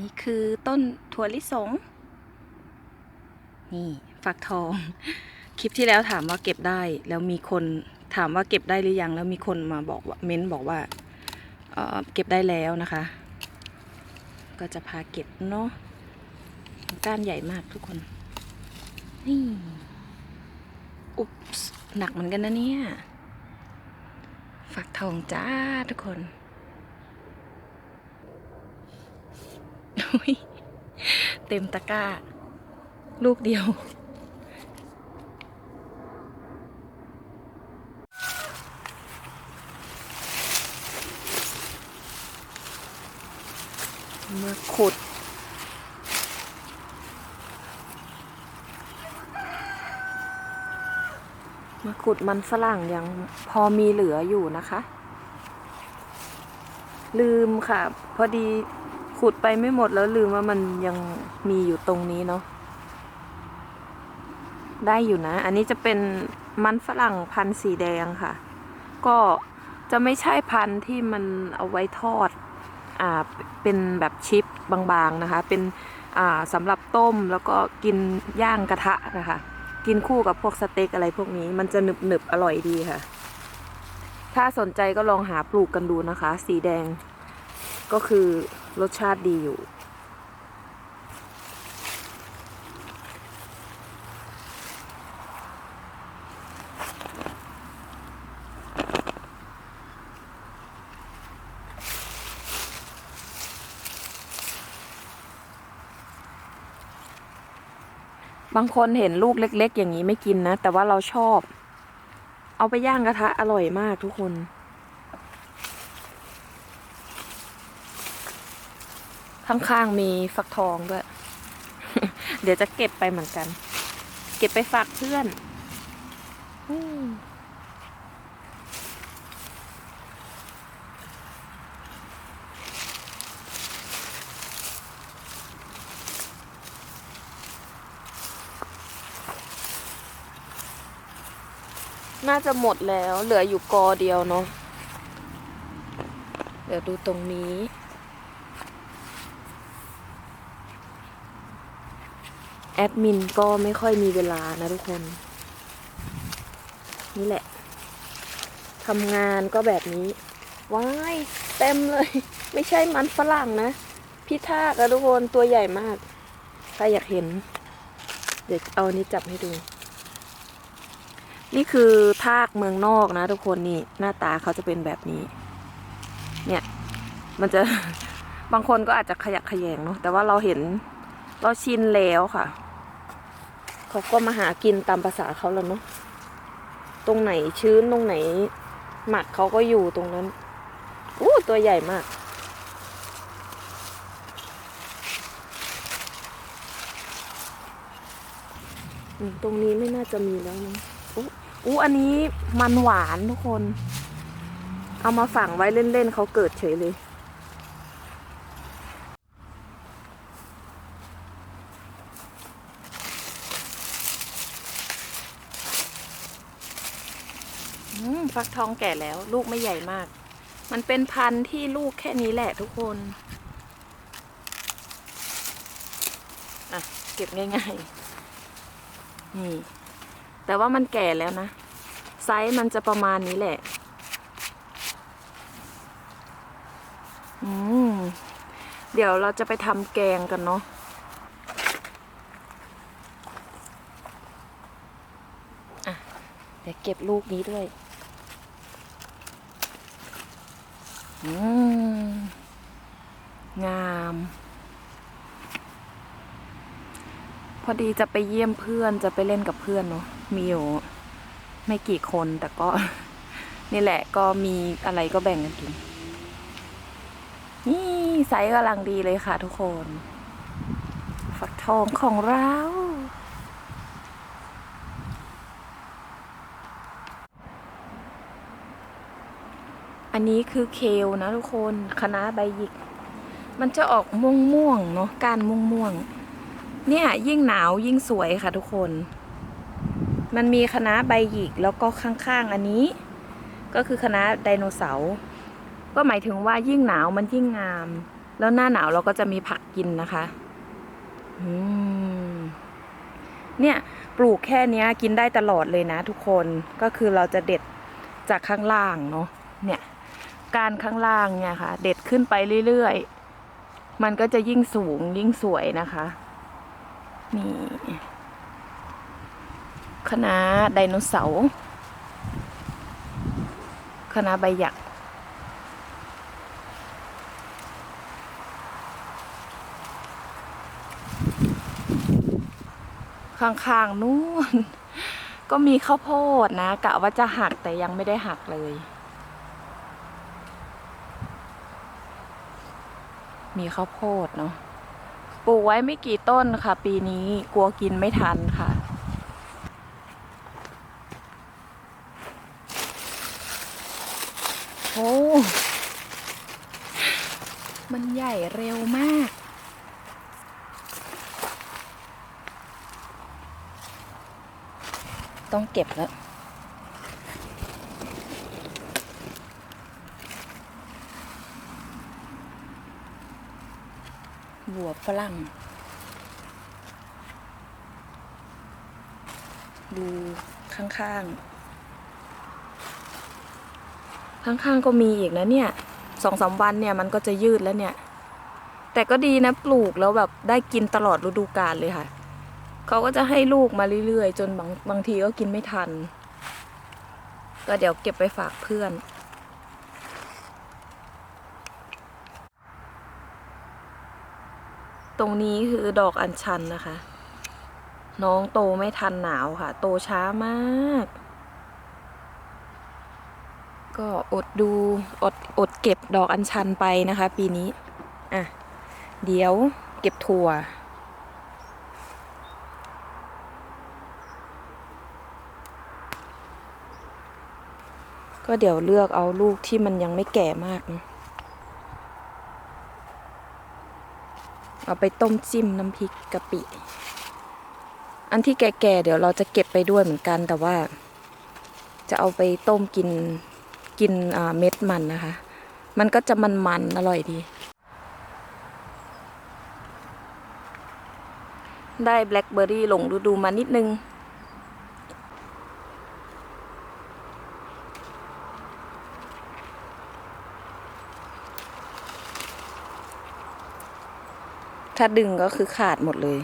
นี่คือต้นถั่วลิสง นี่ฟักทอง คลิปที่แล้วถามว่าเก็บได้ แล้วมีคนถามว่าเก็บได้หรือยัง แล้วมีคนมาบอกว่าเม้นบอกว่าเเก็บได้แล้วนะคะ ก็จะพาเก็บเนาะก้านใหญ่มากทุกคน นี่ อุ๊บหนักเหมือนกันนะเนี่ย ฝักทองจ้าทุกคนอุ๊ย เต็มตะกร้า ลูกเดียว มาขุดมาขุดมันฝรั่งยังพอมีเหลืออยู่นะคะ ลืมค่ะ พอดี ขุดไปไม่หมดแล้วลืมว่ามันยังมีอยู่ตรงนี้เนาะได้อยู่นะ อันนี้จะเป็นมันฝรั่งพันธุ์สีแดงค่ะ ก็จะไม่ใช่พันธุ์ที่มันเอาไว้ทอดอ่าเป็นแบบชิปบางๆนะคะ เป็นอ่าสำหรับต้มแล้วก็กินย่างกระทะนะคะ กินคู่กับพวกสเต็กอะไรพวกนี้ มันจะหนึบหนึบๆอร่อยดีค่ะ ถ้าสนใจก็ลองหาปลูกกันดูนะคะ สีแดงก็คือ รสชาติดีอยู่ บางคนเห็นลูกเล็ก ๆ อย่างนี้ไม่กินนะ แต่ว่าเราชอบ เอาไปย่างกระทะอร่อยมากทุกคน ข้างๆมีฟักทองด้วย เดี๋ยวจะเก็บไปเหมือนกัน เก็บไปฝากเพื่อนน่าจะหมดแล้ว เหลืออยู่กอเดียวเนาะ เดี๋ยวดูตรงนี้ แอ ดมินก็ไม่ค่อยมีเวลานะทุกคน นี่แหละทำงานก็แบบนี้ ว้ายเต็มเลย ไม่ใช่มันฝรั่งนะ พี่ทากอะทุกคนตัวใหญ่มาก ถ้าอยากเห็น เดี๋ยวเอานี้จับให้ดู นี่คือทากเมืองนอกนะทุกคนนี่หน้าตาเขาจะเป็นแบบนี้ เนี่ย มันจะบางคนก็อาจจะขยักขยแยงเนาะแต่ว่าเราเห็นเราชินแล้วค่ะ เขาก็มาหากินตามภาษาเขาแล้วเนาะตรงไหนชื้นตรงไหน หมักเขาก็อยู่ตรงนั้นอู้ตัวใหญ่มากตรงนี้ไม่น่าจะมีแล้วนะอู้อู้อันนี้มันหวานทุกคน เอามาฝังไว้เล่นๆเขาเกิดเฉยเลย ฟักทองแก่แล้ว ลูกไม่ใหญ่มาก มันเป็นพันธุ์ที่ลูกแค่นี้แหละทุกคนอะเก็บง่ายๆ นี่ แต่ว่ามันแก่แล้วนะ ไซส์มันจะประมาณนี้แหละ อืม เดี๋ยวเราจะไปทำแกงกันเนาะอะเดี๋ยวเก็บลูกนี้ด้วย อืม งาม พอดีจะไปเยี่ยมเพื่อนจะไปเล่นกับเพื่อนเนาะมีอยู่ไม่กี่คนแต่ก็ นี่แหละก็มีอะไรก็แบ่งกันกิน นี่ไซส์กำลังดีเลยค่ะทุกคนฟักทองของเรา อันนี้คือเคลนะทุกคนคณะใบหยิก มันจะออกม่วงม่วงเนาะกานม่วงม่วงเนี่ยยิ่งหนาวยิ่งสวยค่ะทุกคน มันมีคณะใบหยิกแล้วก็ข้างๆอันนี้ ก็คือคณะไดโนเสาร์ก็หมายถึงว่ายิ่งหนาวมันยิ่งงาม แล้วหน้าหนาวเราก็จะมีผักกินนะคะอืมเนี่ยปลูกแค่นี้กินได้ตลอดเลยนะทุกคนก็คือเราจะเด็ดจากข้างล่างเนาะเนี่ย การข้างล่างเนี่ยค่ะ เด็ดขึ้นไปเรื่อยๆ มันก็จะยิ่งสูงยิ่งสวยนะคะ นี่คณะไดโนเสาร์คณะใบหยักข้างๆนู่น ก็มีข้าวโพดนะกะว่าจะหักแต่ยังไม่ได้หักเลย มีข้าวโพดเนาะปลูกไว้ไม่กี่ต้นค่ะ ปีนี้กลัวกินไม่ทันค่ะ โอ้มันใหญ่เร็วมาก ต้องเก็บแล้ว บัวฝรั่ง ดูข้างๆ ข้างๆก็มีอีกนะเนี่ยสองสามวันเนี่ยมันก็จะยืดแล้วเนี่ย แต่ก็ดีนะปลูกแล้วแบบได้กินตลอดฤดูกาลเลยค่ะ เขาก็จะให้ลูกมาเรื่อยๆ จนบางบางทีก็กินไม่ทัน ก็เดี๋ยวเก็บไปฝากเพื่อน ตรงนี้คือดอกอัญชันนะคะ น้องโตไม่ทันหนาวค่ะ โตช้ามาก ก็อดดูอดอดเก็บดอกอัญชันไปนะคะ ปีนี้ อะ เดี๋ยวเก็บถั่วก็เดี๋ยวเลือกเอาลูกที่มันยังไม่แก่มากนะ เอาไปต้มจิ้มน้ำพริกกะปิ อันที่แก่ๆเดี๋ยวเราจะเก็บไปด้วยเหมือนกัน แต่ว่า จะเอาไปต้มกินกินเม็ดมันนะคะ มันก็จะมันๆอร่อยดี ได้แบล็คเบอร์รี่หลงฤดูมานิดนึง ถ้าดึงก็คือขาดหมดเลย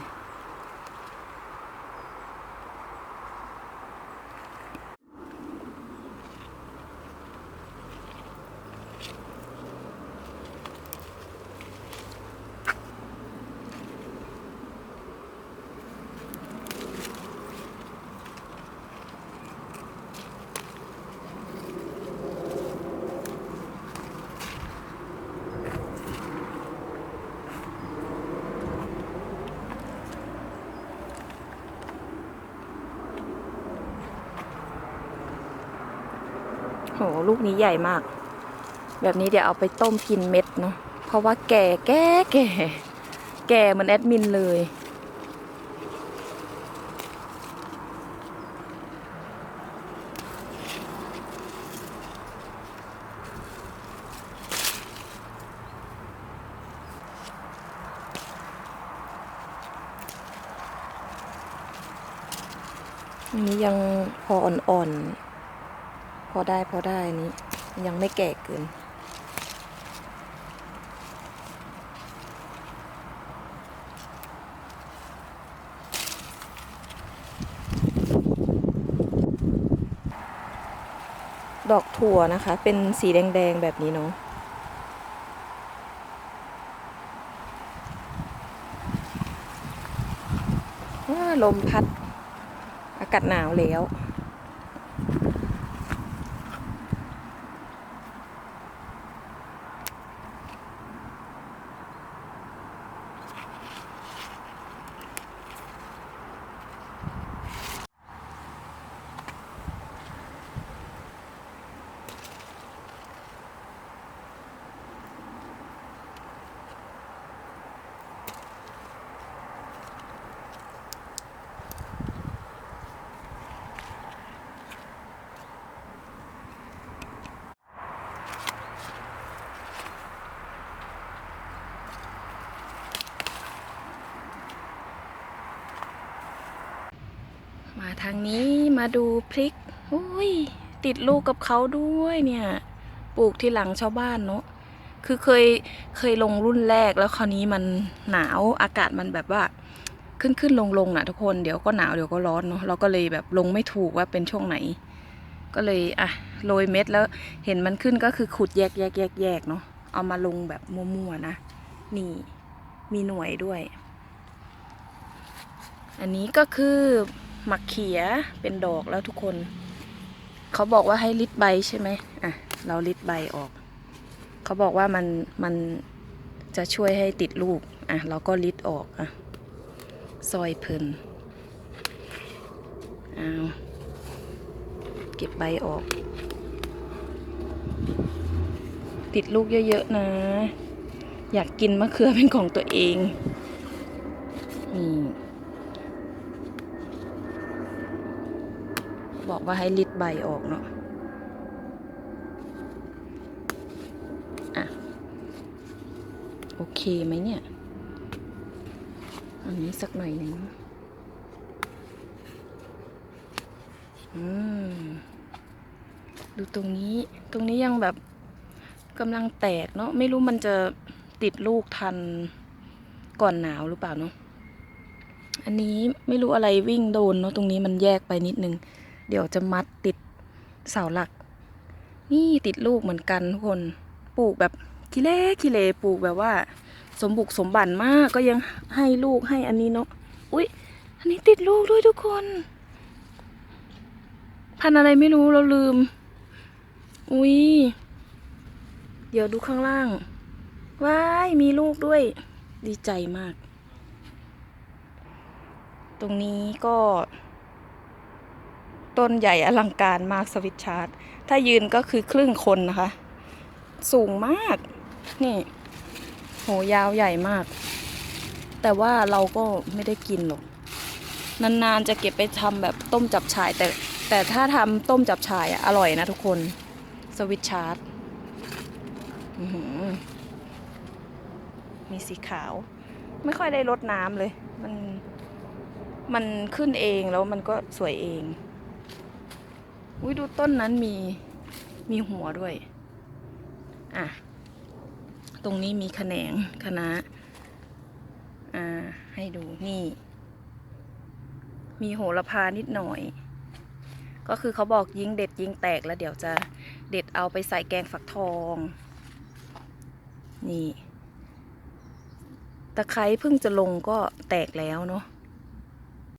โหลูกนี้ใหญ่มาก แบบนี้เดี๋ยวเอาไปต้มกินเม็ดเนาะเพราะว่าแก่แก่แก่แก่เหมือนแอดมินเลยอันนี้ยังพออ่อนๆ พอได้พอได้อันนี้ ยังไม่แก่เกิน ดอกถั่วนะคะ เป็นสีแดง ๆ แบบนี้เนาะลมพัด อากาศหนาวแล้ว ทางนี้มาดูพริกอุ้ยติดลูกกับเขาด้วยเนี่ย ปลูกที่หลังชาวบ้านเนาะคือเคยเคยลงรุ่นแรกแล้วคราวนี้มันหนาวอากาศมันแบบว่าขึ้นขึ้นลงลงนะทุกคนเดี๋ยวก็หนาวเดี๋ยวก็ร้อนเนาะเราก็เลยแบบลงไม่ถูกว่าเป็นช่วงไหน ก็เลยอะโรยเม็ดแล้วเห็นมันขึ้นก็คือขุดแยกแยกแยกแยกเนาะเอามาลงแบบมั่วๆนะนี่มีหน่วยด้วย อันนี้ก็คือ หมักเขียเป็นดอกแล้วทุกคน เขาบอกว่าให้ลิดใบใช่ไหมอะ เราลิดใบออก เขาบอกว่ามันมันจะช่วยให้ติดลูก อะ เราก็ลิดออกอะซอยเพลินเอาเก็บใบออก ติดลูกเยอะๆนะ อยากกินมะเขือเป็นของตัวเองนี่ บอกว่าให้ลิดใบออกเนาะอะ โอเคไหมเนี่ย อันนี้สักหน่อยหนึ่งอืม ดูตรงนี้ ตรงนี้ยังแบบกำลังแตกเนาะ ไม่รู้มันจะติดลูกทันก่อนหนาวหรือเปล่าเนาะอันนี้ไม่รู้อะไรวิ่งโดนเนาะตรงนี้มันแยกไปนิดนึง เดี๋ยวจะมัดติดเสาหลัก นี่ติดลูกเหมือนกันทุกคนปลูกแบบคิเล่คิเลปลูกแบบว่า สมบุกสมบันมากก็ยังให้ลูกให้อันนี้เนาะอุ๊ยอันนี้ติดลูกด้วยทุกคน พันอะไรไม่รู้เราลืม อุ๊ยเดี๋ยวดูข้างล่าง ว้าย มีลูกด้วย ดีใจมาก ตรงนี้ก็ ต้นใหญ่อลังการมากสวิตชาร์ดถ้ายืนก็คือครึ่งคนนะคะ สูงมาก นี่ โหยาวใหญ่มาก แต่ว่าเราก็ไม่ได้กินหรอก นานๆจะเก็บไปทำแบบต้มจับฉ่ายแต่แต่ถ้าทำต้มจับฉ่ายอะอร่อยนะทุกคน สวิตชาร์ดมีสีขาว ไม่ค่อยได้รดน้ำเลย มัน มันขึ้นเองแล้วมันก็สวยเอง อุ้ยดูต้นนั้นมีมีหัวด้วย อะ ตรงนี้มีแขนงคณะอ่า ให้ดูนี่ มีโหระพานิดหน่อย ก็คือเขาบอกยิงเด็ดยิงแตกแล้วเดี๋ยวจะเด็ดเอาไปใส่แกงฝักทอง นี่ ตะไคร้เพิ่งจะลงก็แตกแล้วเนาะ